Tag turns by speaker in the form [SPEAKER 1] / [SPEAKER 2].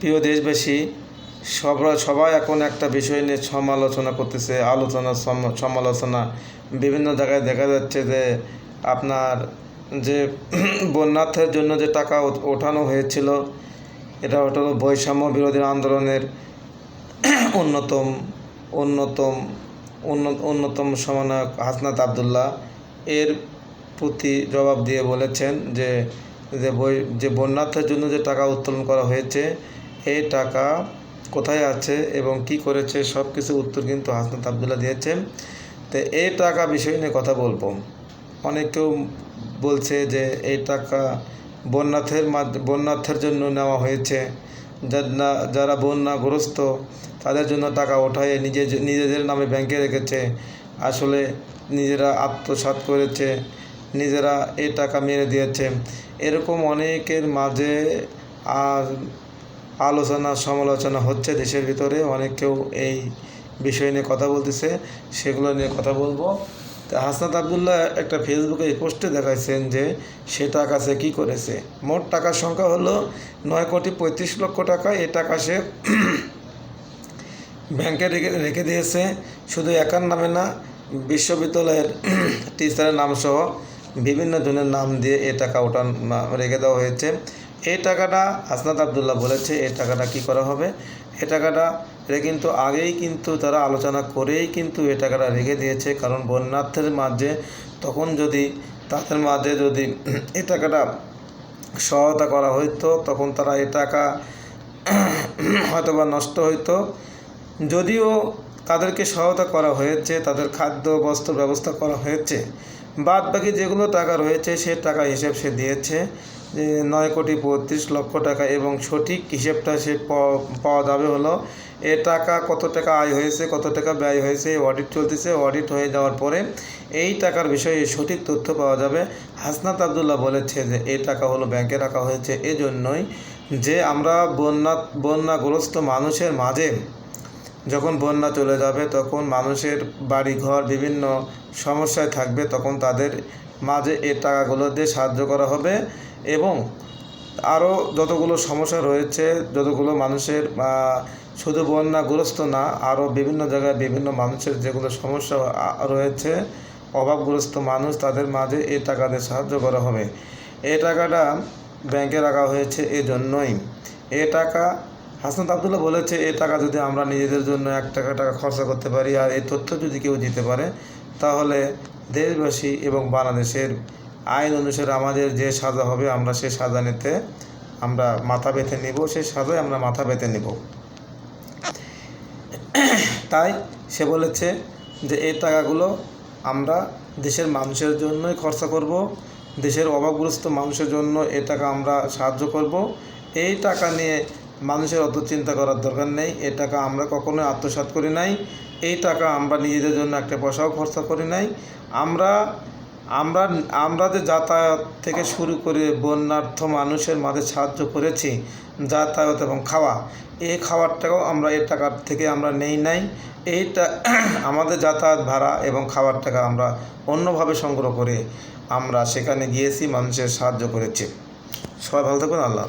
[SPEAKER 1] প্রিয় দেশবাসী সব সবাই এখন একটা বিষয় নিয়ে সমালোচনা করতেছে, আলোচনা সমালোচনা। বিভিন্ন জায়গায় দেখা যাচ্ছে যে আপনার যে বন্যার্থের জন্য যে টাকা ওঠানো হয়েছিল, এটা হলো বৈষম্য বিরোধী আন্দোলনের অন্যতম অন্যতম অন্যতম সমন্বয়ক হাসনাত আবদুল্লাহ এর প্রতি জবাব দিয়ে বলেছেন যে যে বন্যার্থের জন্য যে টাকা উত্তোলন করা হয়েছে এই টাকা কোথায় আছে এবং কি করেছে সব কিছু উত্তর কিন্তু হাসনাত আবদুল্লাহ দিয়েছেন। তো এই টাকা বিষয় নিয়ে কথা বলব। অনেকেও বলছে যে এই টাকা বন্যার্থের বন্যার্থের জন্য নেওয়া হয়েছে। যারা যারা বন্যাগ্রস্ত, তাদের জন্য টাকা ওঠায়, নিজে, নিজেদের নামে ব্যাংকে রেখেছে। আসলে নিজেরা আত্মসাৎ করেছে, নিজেরা এই টাকা মেরে দিয়েছে। এরকম অনেকের মাঝে আর আলোচনা, সমালোচনা হচ্ছে দেশের ভিতরে। অনেক কেউ এই বিষয় নিয়ে কথা বলতেছে, সেগুলো নিয়ে কথা বলব। তা হাসনাত আবদুল্লাহ একটা ফেসবুকে পোস্টে দেখাইছেন যে, সে টাকা সে কী করেছে? মোট টাকার সংখ্যা হলো নয় কোটি পঁয়ত্রিশ লক্ষ টাকা। এ টাকা সে ব্যাংকে রেখে রেখে দিয়েছে। শুধু একার নামে না, বিশ্ববিদ্যালয়ের টিচারের নামসহ বিভিন্ন জনের নাম দিয়ে এ টাকা ওঠান রেখে দেওয়া হয়েছে। এই টাকাটা হাসনাত আবদুল্লাহ বলেছে এই টাকাটা কি করা হবে? এ টাকাটা এটা কিন্তু আগেই কিন্তু তারা আলোচনা করেই কিন্তু এ টাকাটা রেখে দিয়েছে, কারণ বন্যার্থের মাঝে তখন যদি, তাদের মাঝে যদি এ টাকাটা সহায়তা করা হইতো, তখন তারা এ টাকা হয়তো বা নষ্ট হইতো। যদিও তাদেরকে সহায়তা করা হয়েছে, তাদের খাদ্য, বস্ত্র ব্যবস্থা করা হয়েছে বাদ বাকি যেগুলো টাকা রয়েছে সে টাকা হিসেব সে দিয়েছে। নয় কোটি পঁয়ত্রিশ লক্ষ টাকা এবং সঠিক হিসেবটা সে পাওয়া- যাবে হলো, এ টাকা কত টাকা আয় হয়েছে, কত টাকা ব্যয় হয়েছে অডিট চলতেছে অডিট হয়ে যাওয়ার পরে এই টাকার বিষয়ে সঠিক তথ্য পাওয়া যাবে। হাসনাত আবদুল্লাহ বলেছে যে এই টাকা হলো ব্যাংকে রাখা হয়েছে। এজন্যই যে আমরা বন্যা, বন্যাগ্রস্ত মানুষের মাঝে যখন বন্যা চলে যাবে, তখন মানুষের বাড়িঘর বিভিন্ন সমস্যায় থাকবে, তখন তাদের মাঝে এ টাকাগুলো দিয়ে সাহায্য করা হবে। এবং আরও যতগুলো সমস্যা রয়েছে, যতগুলো মানুষের শুধু বন্যাগ্রস্ত না আরও বিভিন্ন জায়গায় বিভিন্ন মানুষের যেগুলো সমস্যা রয়েছে, অভাবগ্রস্ত মানুষ, তাদের মাঝে এই টাকা দিয়ে সাহায্য করা হবে। এই টাকাটা ব্যাংকে রাখা হয়েছে এজন্যই। এ টাকা, হাসনাত আবদুল্লাহ বলেছে এ টাকা যদি আমরা নিজেদের জন্য এক টাকা টাকা খরচা করতে পারি, আর এই তথ্য যদি কেউ দিতে পারে, তাহলে দেশবাসী এবং বাংলাদেশের আইন অনুসারে আমাদের যে সাজা হবে, আমরা সেই সাজা নিতে আমরা মাথা বেঁধে নিব সেই সাজায় আমরা মাথা বেঁধে নিব। তাই সে বলেছে যে এই টাকাগুলো আমরা দেশের মানুষের জন্যই খরচা করব, দেশের অভাবগ্রস্ত মানুষের জন্য এ টাকা আমরা সাহায্য করব। এই টাকা নিয়ে মানুষের অত চিন্তা করার দরকার নেই এ টাকা আমরা কখনোই আত্মসাৎ করি নাই, এই টাকা আমরা নিজেদের জন্য একটা পয়সাও খরচা করি নাই। আমরা আমরা আমরা যে যাতায়াত থেকে শুরু করে বন্যার্থ মানুষের মাঝে সাহায্য করেছি, যাতায়াত এবং খাওয়া, এই খাওয়ার টাকাও আমরা এই টাকার থেকে আমরা নেই নাই। এইটা আমাদের যাতায়াত ভাড়া এবং খাওয়ার টাকা আমরা অন্যভাবে সংগ্রহ করে আমরা সেখানে গিয়েছি, মানুষের সাহায্য করেছি। সবাই ভালো থাকুন, আল্লাহ